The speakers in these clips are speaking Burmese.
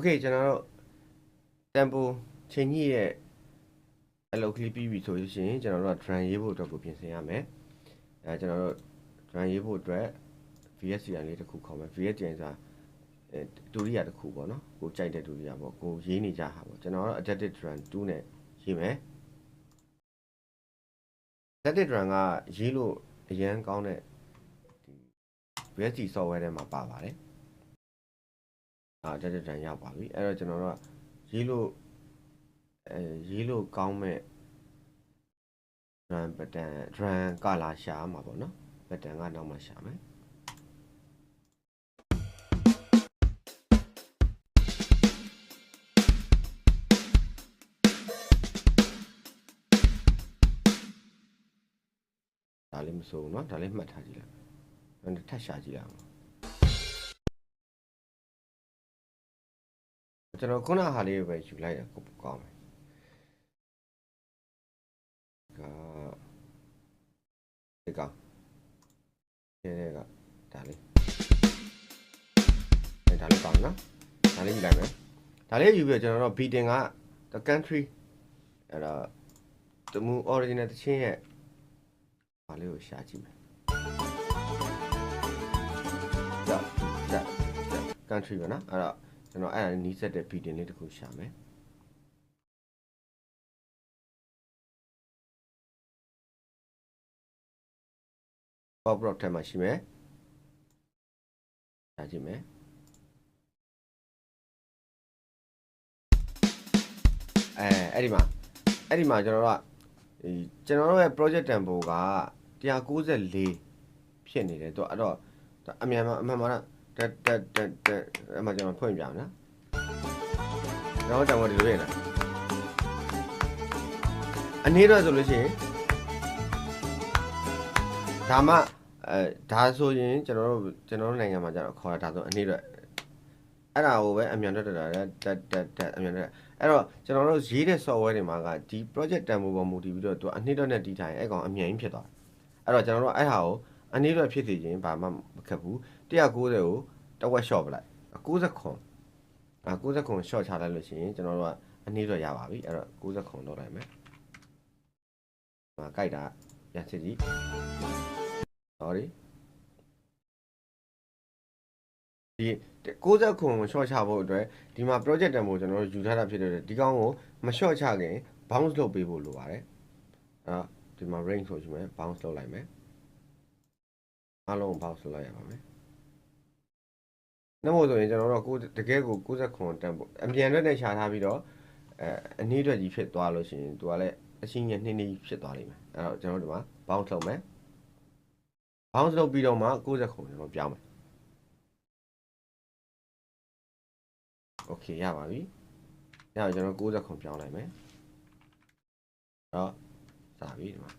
okay ကျွန်တော်တို့တမ်ပိုချိန်ကြီးရဲ့အလုပ်ကလေးပြီးပြီဆိုလို့ရှိရင်ကျွန်တော်တို့က drum ရေးဖို့အတွက်ကိုပြင်ဆင်ရမယ်အဲကျွန်တော်တို့ drum ရေးဖို့အတွက် VSCN လေးတစ်ခုခေါ်မယ် VSCN ဆိုတာအဲဒုတိယတစ်ခုပေါ့နော်ကိုကြိုက်တဲ့ဒုတိယပေါ့ကိုရေးနေကြဟာပေါ့ကျွန်တော်တို့ adaptive drum 2နဲ့ရေးမယ် adaptive drum ကရေးလို့အရန်ကောင်းတဲ့ဒီ VSC software ထဲမှာပါပါတယ် အာတက်တက်တန်ရောက်ပါပြီအဲ့တော့ကျွန်တော်တို့ကရေးလို့အဲရေးလို့ကောင်းမဲ့ drum pattern drum ကလာရှာမှာပေါ့နော် pattern ကနောက်မှရှာမယ်ဒါလေးမစိုးဘူးเนาะဒါလေးမှတ်ထားကြည့်လိုက်အဲ့ဒါထပ်ရှာကြည့်ရအောင် ကျွန်တော်ခုနဟာလေးပဲယူလိုက်ရကိုကောင်းမယ်ကဒီကောင်ဒီကဒါလေးအဲဒါလေးကောင်းနော်ဒါလေးယူလိုက်မယ်ဒါလေးယူပြီးတော့ကျွန်တော်တို့ beating က the country အဲ့တော့တမူ original တချင်းရဲ့ဟာလေးကိုရှာကြည့်မယ်ဒါဒါ country ပဲနော်အဲ့တော့ ကျွန်တော်အဲ့ဒါနီးစက်တဲ့ beating လေးတစ်ခုရှာမယ် pop rock ထဲမှာရှိမယ်ရှာကြည့်မယ်အဲအဲ့ဒီမှာအဲ့ဒီမှာကျွန်တော်တို့ကဒီကျွန်တော်တို့ရဲ့ project tempo က194ဖြစ်နေတယ်သူအဲ့တော့အမြန်မှာအမှန်မှာတ က်တက်တက်တက်အမှကျွန်တော်ဖွင့်ပြအောင်နော်ကျွန်တော်တောင်ကဒီလိုရလားအနေတော့ဆိုလို့ရှိရင်ဒါမှအဲဒါဆိုရင်ကျွန်တော်တို့ကျွန်တော်တို့နိုင်ငံမှာကျတော့ခေါ်တာဒါဆိုအနေတော့အဲ့ဒါကိုပဲအမြန်တက်တက်တက်တက်တက်အမြန်တက်အဲ့တော့ကျွန်တော်တို့ရေးတဲ့ software တွေမှာကဒီ project tempo ပေါ်မူတည်ပြီးတော့သူအနှစ်တော့နဲ့တီးထိုင်အဲ့ကောင်အမြန်ကြီးဖြစ်သွားတယ်အဲ့တော့ကျွန်တော်တို့အဲ့ဟာကိုအနည်းတော့ဖြစ်စီခြင်းဘာမှမခက်ဘူး190ကို တစ်ဝက် short ပလိုက်90ခွန်အဲ90ခွန် short ချလိုက်လို့ရှိရင်ကျွန်တော်တို့ကအနည်းတော့ရပါပြီအဲ့တော့90ခွန်လောက်လိုက်မယ်ဟာကြိုက်တာရစစ်ကြီး sorry ဒီ60ခွန် short ချဖို့အတွက်ဒီမှာ project tempo ကျွန်တော်တို့ယူထားတာဖြစ်တဲ့အတွက်ဒီကောင်ကိုမ short ချခင် bounce လုပ်ပေးဖို့လိုပါတယ်အဲ့တော့ဒီမှာ range ဆိုယူမယ် bounce လုပ်လိုက်မယ်အားလုံး bounce လုပ်လိုက်ရပါမယ် နှမို့ဆိုရင်ကျွန်တော်တို့ကိုတကယ်ကို60ခွန်တန်ဖို့အမြန်ရက်နဲ့ရှာထားပြီးတော့အဲအနည်းအတွက်ကြီးဖြစ်သွားလို့ရှိရင်သူကလည်းအချင်းကြီးနှင်းနှင်းဖြစ်သွားလိမ့်မယ်အဲ့တော့ကျွန်တော်တို့ဒီမှာ bounce လုပ်မယ် bounce လုပ်ပြီးတော့မှ60ခုကျွန်တော်ပြောင်းမယ် okay ရပါပြီရအောင်ကျွန်တော်60ခုပြောင်းလိုက်မယ်တော့စပြီဒီမှာ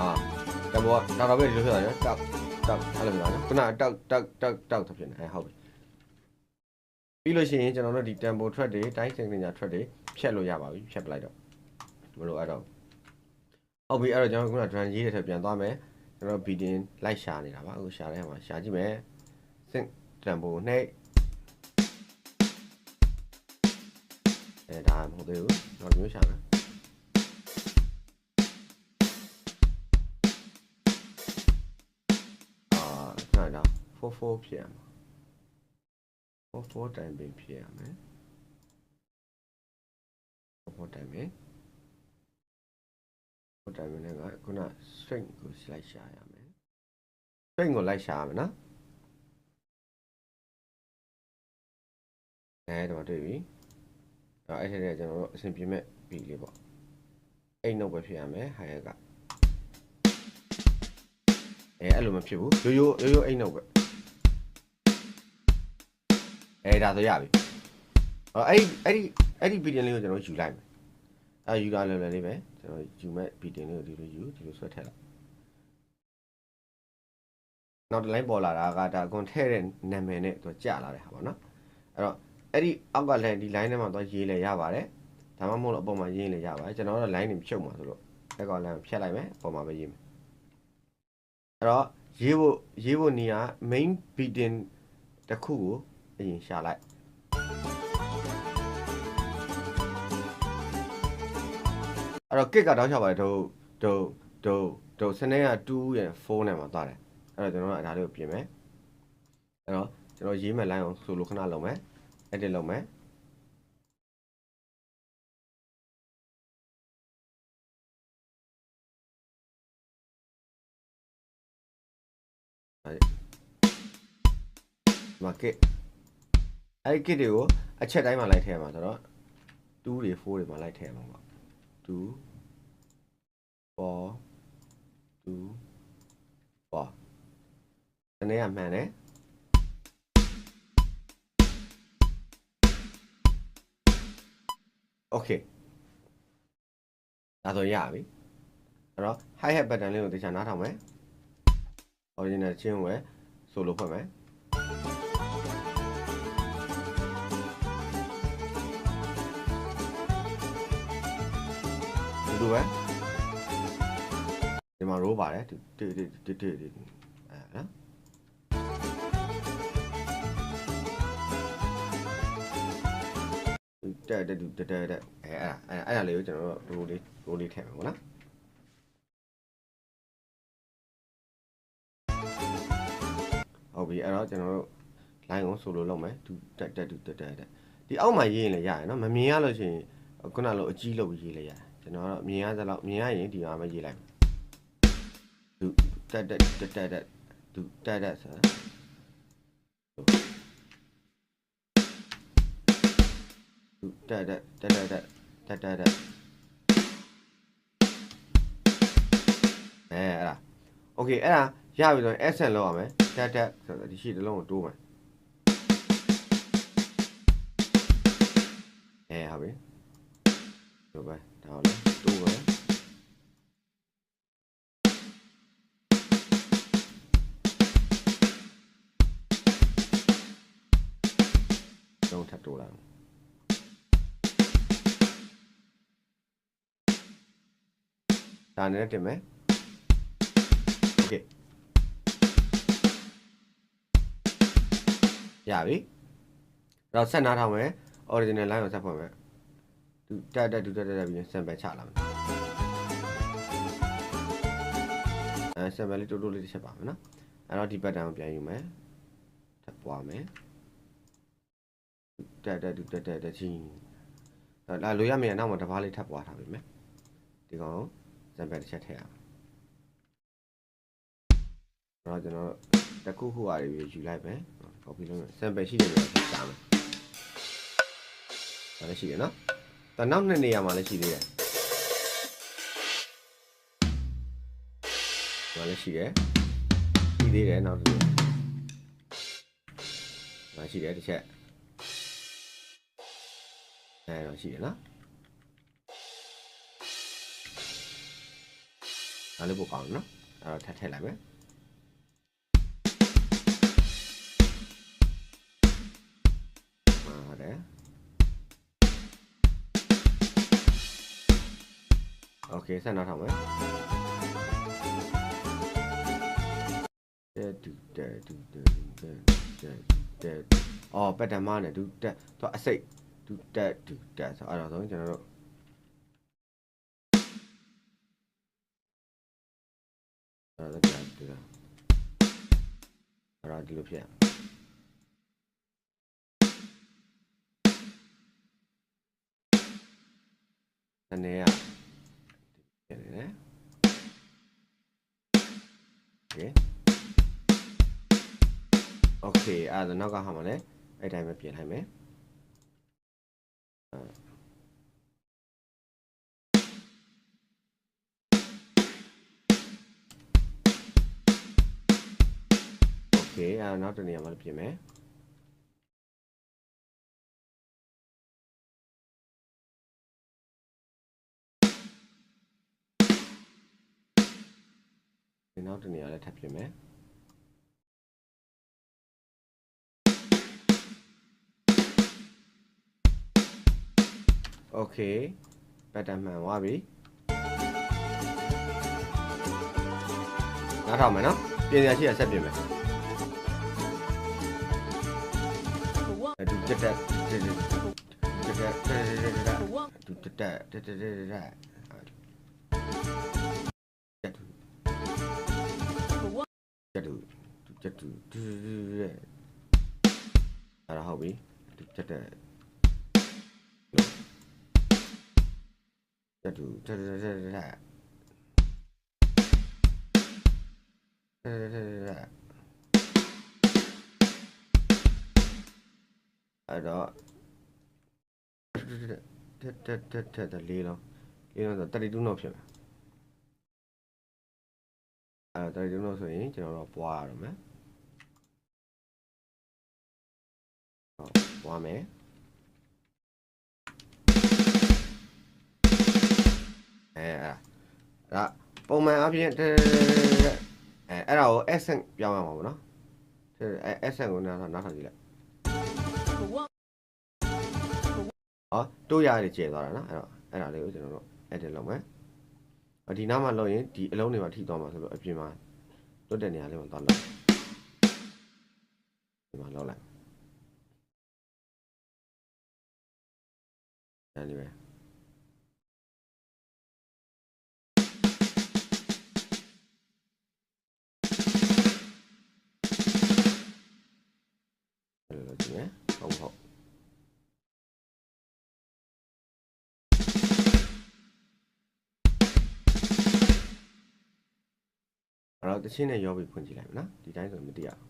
အာ တဘောတော်တော်ပဲဒီလိုဖြစ်သွားတယ်တောက်တောက်အဲ့လိုမျိုးနော်ခုနတောက်တောက်တောက်တောက်သဖြစ်နေအဲဟုတ်ပြီပြီးလို့ရှိရင်ကျွန်တော်တို့ဒီ tempo track တွေ time signature track တွေဖြတ်လို့ရပါပြီဖြတ်ပလိုက်တော့မလို့အဲ့တော့ဟုတ်ပြီအဲ့တော့ကျွန်တော်ခုန drum ရေးတဲ့ထက်ပြန်သွားမယ်ကျွန်တော် beating လိုက်ရှာနေတာပါအခုရှာတဲ့မှာရှာကြည့်မယ် sync tempo နဲ့အဲဒါမဟုတ်သေးဘူးတော့မျိုးရှာမယ် 44ဖြစ်ရမှာ44တိုင်ပင်ဖြစ်ရမယ်44တိုင်ပင်ဟိုတိုင်ပင်ကခုန string ကိုလိုက်ရှာရမယ် string ကို လိုက်ရှာရမယ်နော်အဲဒီမှာတွေ့ပြီအဲ့အဲ့ထက်ကျွန်တော်တို့အဆင်ပြေမဲ့ beat လေးပေါ့အိတ်နှုတ်ပဲဖြစ်ရမယ် high ကအဲအဲ့လိုမဖြစ်ဘူးရိုးရိုးရိုးရိုးအိတ်နှုတ်ပဲ အဲဒါဆိုရပြီအဲ့အဲ့ဒီအဲ့ဒီ beat လေးကိုကျွန်တော်ယူလိုက်မယ်အဲယူလာလည်းလေးပဲကျွန်တော်ယူမဲ့ beat လေးကိုဒီလိုယူဒီလိုဆွဲထည့်လိုက်နောက်တစ် line ပေါ်လာတာကဒါအကွန်ထဲတဲ့နာမည်နဲ့သူကြာလာတဲ့ဟာပေါ့နော်အဲ့တော့အဲ့ဒီအောက်ကလည်းဒီ line ထဲမှာသွားရေးလဲရပါတယ်ဒါမှမဟုတ်လို့အပေါ်မှာရေးလဲရပါတယ်ကျွန်တော်တို့ line တွေဖြုတ်မှာဆိုလို့အဲ့ကောင် line ဖြတ်လိုက်မယ်အပေါ်မှာပဲရေးမယ်အဲ့တော့ရေးဖို့ရေးဖို့နေရာ main beating တစ်ခုကို အရင်ရှာလိုက်အဲ့တော့ kick ကတောက်ချပါတယ်တို့တို့တို့တို့စနေက2ရဲ့4နဲ့မှာသွားတယ်အဲ့တော့ကျွန်တော်ကဒါလေးကိုပြင်မယ်အဲ့တော့ကျွန်တော်ရေးမဲ့ line ကိုဆိုလိုခဏလုံးမယ် edit လုပ်မယ်မှာကစ် အဲ့ဒီကစ်တွေကိုအချက်တိုင်းမှာလိုက်ထည့်ရမှာဆိုတော့2တွေ4တွေမှာလိုက်ထည့်ရမှာပေါ့2 4 2 4တနေ့ကမှန်တယ်โอเคဒါဆိုရပြီအဲ့တော့ hi hat button လေးကိုတခြားနားထောင်မယ် original ချင်းကိုပဲ solo ဖွင့်မယ် လိုပဲဒီမှာ row ပါတယ်ဒီဒီဒီဒီဒီအဲနော်တဲ့တဲ့တဲ့တဲ့တဲ့အဲအဲ့အဲ့အဲ့လေးကိုကျွန်တော်တို့ row လေး row လေးထည့်မယ်ပေါ့နော်ဟုတ်ပြီအဲ့တော့ကျွန်တော်တို့ line ကို solo လုပ်မယ်သူတက်တက်တက်တက်တက်ဒီအောက်မှာရေးရင်လည်းရတယ်နော်မမြင်ရလို့ရှိရင်ခုနလိုအကြီးလုပ်ပြီးရေးလိုက်ရတယ် ကျွန်တော်တော့မြင်ရသလောက်မြင်ရရင်ဒီမှာပဲရေးလိုက်ဒုတက်တက်တက်တက်ဒုတက်တက်ဆိုတာဒုတက်တက်တက်တက်တက်တက်တက်အဲအဲ့ဒါโอเคအဲ့ဒါရပြီဆိုရင် asset လောက်ရမယ်တက်တက်ဆိုတော့ဒီရှိတလုံးကိုတိုးမယ် လိုပဲဒါလည်းတိုးမယ်တော့ထပ်တိုးလိုက်ဒါနဲ့တင်မယ်โอเคရပြီတော့ဆက်နားထောင်မယ် original line ကိုဆက်ဖွင့်မယ် သူတက်တက်သူတက်တက်ပြီး sample ချလာမယ်အဲ sample လေးတိုးတိုးလေးတစ်ချက်ပါမယ်နော်အဲ့တော့ဒီ pattern ကိုပြန်ယူမယ်ထပ်ပွားမယ်တက်တက်သူတက်တက်တက်ချင်းလာလို့ရမယ်နောက်မှာတစ်ပါးလေးထပ်ပွားထားပြီမယ်ဒီကောင် sample တစ်ချက်ထည့်ရအောင်အဲ့တော့ကျွန်တော်တခုခုဟာတွေယူလိုက်မယ် copy လုပ်မယ် sample ရှိတယ်လို့ရှာမယ်ဒါလည်းရှိရနော် ဒါနောက်နှစ်နေရာမှာလည်းရှိသေးတယ်ဒါလည်းရှိတယ်ရှိသေးတယ်နောက်တစ်နေရာဒါရှိတယ်တစ်ချက်အဲတော့ရှိတယ်နော်ဒါလည်းပို့ကောင်းတယ်နော်အဲ့တော့ထပ်ထည့်လိုက်မယ်ဟုတ်တယ် โอเคဆက်နောက်ထောင်မယ်တဲ့တူတဲ့တူတဲ့တဲ့တဲ့တဲ့အော်ပတ်တန်မနဲ့တူတက်သူအစိတ်တူတက်တူတက်ဆိုအဲ့တော့ဆိုကျွန်တော်တို့အဲ့ဒါကြတူတာအဲ့ဒါဒီလိုဖြစ် โอเคโอเคအဲ့ဒါနောက်ကဟာမှာလည်းအဲ့တိုင်းပဲပြင်လိုက်မယ်โอเคအဲ့နောက်တစ်နေရာမှာလည်းပြင်မယ် နောက်တစ်နေရာလည်းထပ်ပြင်မယ်โอเคပတ်တန်မှန်သွားပြီနားထောင်မယ်နော် ပြင်ရရှိရဆက်ပြင်မယ်အတူတက်တက်တက်တက်တက်တက်တက်တက်တူတက်တက်တက်တက်တက်တက်တက် တက်တူတက်အဲ့ဒါဟုတ်ပြီတက်တက်တက်တူတက်တက်တက်တက်တက်တက်အဲ့တော့တက်တက်တက်တက်တက်လေးလုံးလေးလုံးဆို32လောက်ဖြစ်မယ်အဲ့32လောက်ဆိုရင်ကျွန်တော်တို့ပွားရတော့မယ် ဟုတ်ပွားမယ်အဲအဲ့ဒါပုံမှန်အပြင်တက်တက်အဲအဲ့ဒါကို accent ပြောင်းရမှာပေါ့နော်အဲ accent ကိုနားထောင်နားထောင်ကြည့်လိုက်ဟောတို့ရတယ်ကျဲသွားတာနော်အဲ့တော့အဲ့ဒါလေးကိုကျွန်တော်တို့ edit လုပ်မယ်အဒီနားမှာလုပ်ရင်ဒီအလုံးတွေမှာထိသွားမှာဆိုတော့အပြင်မှာလွတ်တဲ့နေရာလေးမှာသွားလုပ်ဒီမှာလုပ်လိုက် အဲ့ဒီပဲအဲ့လိုလုပ်ကြည့်မယ်ဟုတ်ဟုတ်အဲ့တော့တချင်းနဲ့ရောပြီးဖွင့်ကြည့်လိုက်မယ်နော်ဒီတိုင်းဆိုရင်မသိရဘူး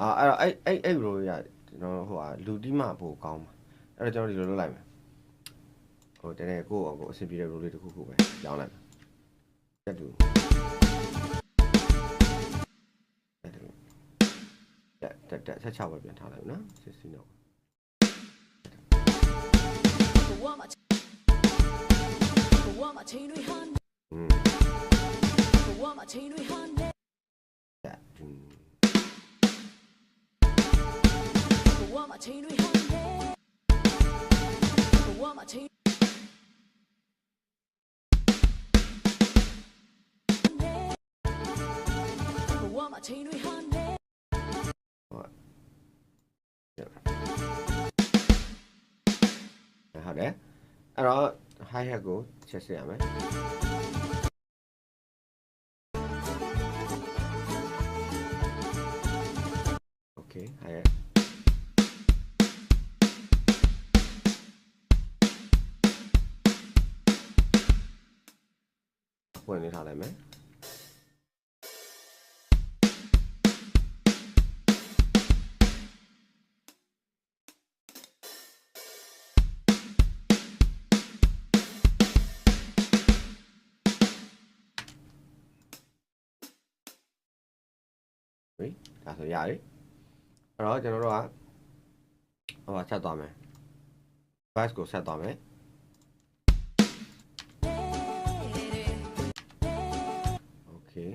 အာအဲ့တော့အဲ့အဲ့အဲ့လိုရကျွန်တော်ဟိုဟာလူတီးမှပိုကောင်းပါအဲ့တော့ကျွန်တော်ဒီလိုလုပ်လိုက်မယ်ဟိုတကယ်ကိုယ့်အကိုအဆင်ပြေတဲ့ role လေးတစ်ခုခုပဲရောင်းလိုက်မယ်တက်တူတက်တူတက်တက်တက်ဆက်ချပဲပြန်ထားလိုက်မယ်နော်စစ်စီတော့อืมတ ဝမ်းမှာချိန်တွေဟာနေဝမ်းမှာချိန်တွေဟာနေဝမ်းမှာချိန်ဝမ်းမှာချိန်တွေဟာနေဟုတ်တယ်အဲ့တော့ high hat ကိုချက်စစ်ရမယ် 오케이 하얀 quên đi thả lại mấy. Đấy, thả thử dài đấy အဲ့တော့ကျွန်တော်တို့ကဟိုဟာဆက်သွားမယ် bus ကိုဆက်သွားမယ် Okay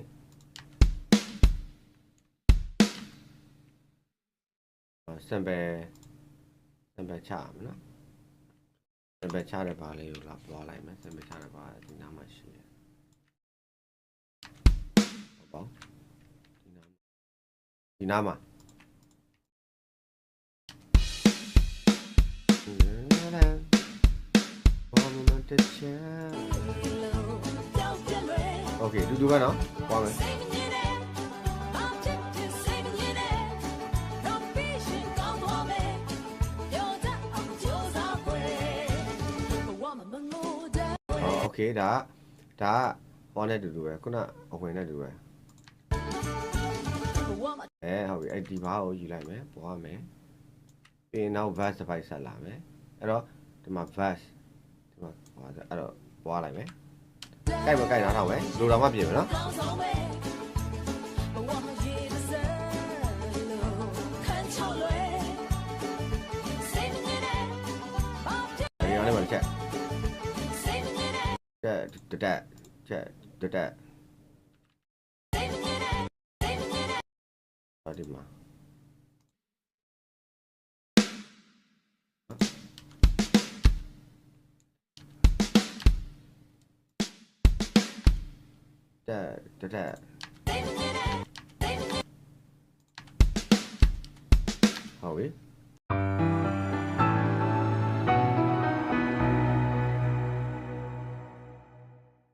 စံပဲစံပဲချရမယ်နော်စံပဲချတဲ့ဘာလေးကိုလာပွားလိုက်မယ်စံပဲချတဲ့ဘာဒီနားမှာရှိတယ်ဟုတ်ပါဒီနားဒီနားမှာ တချင် Okay တူတူပဲနော်ပွားမယ်ဟော Okay ဒါဒါဟောနဲ့တူတူပဲခုနအဝင်နဲ့တူပဲအဲဟုတ်ပြီအဲ့ဒီဘာကိုယူလိုက်မယ်ပွားမယ်ပြီးရင်နောက် verse တစ်ပိုက်ဆက်လာမယ်အဲ့တော့ဒီမှာ verse ဒီမှာဟောအဲ့တော့ပွားလိုက်မယ်ကြိုက်မကြိုက်နားထောင်မယ်လိုတော်မှပြင်မယ်နော်ဒီရောင်းလေးမှာတစ်ချက်တက်တက်တက်ချက်တက်တက်ဟောဒီမှာ တက်တက်တက်ဟုတ်ပြီ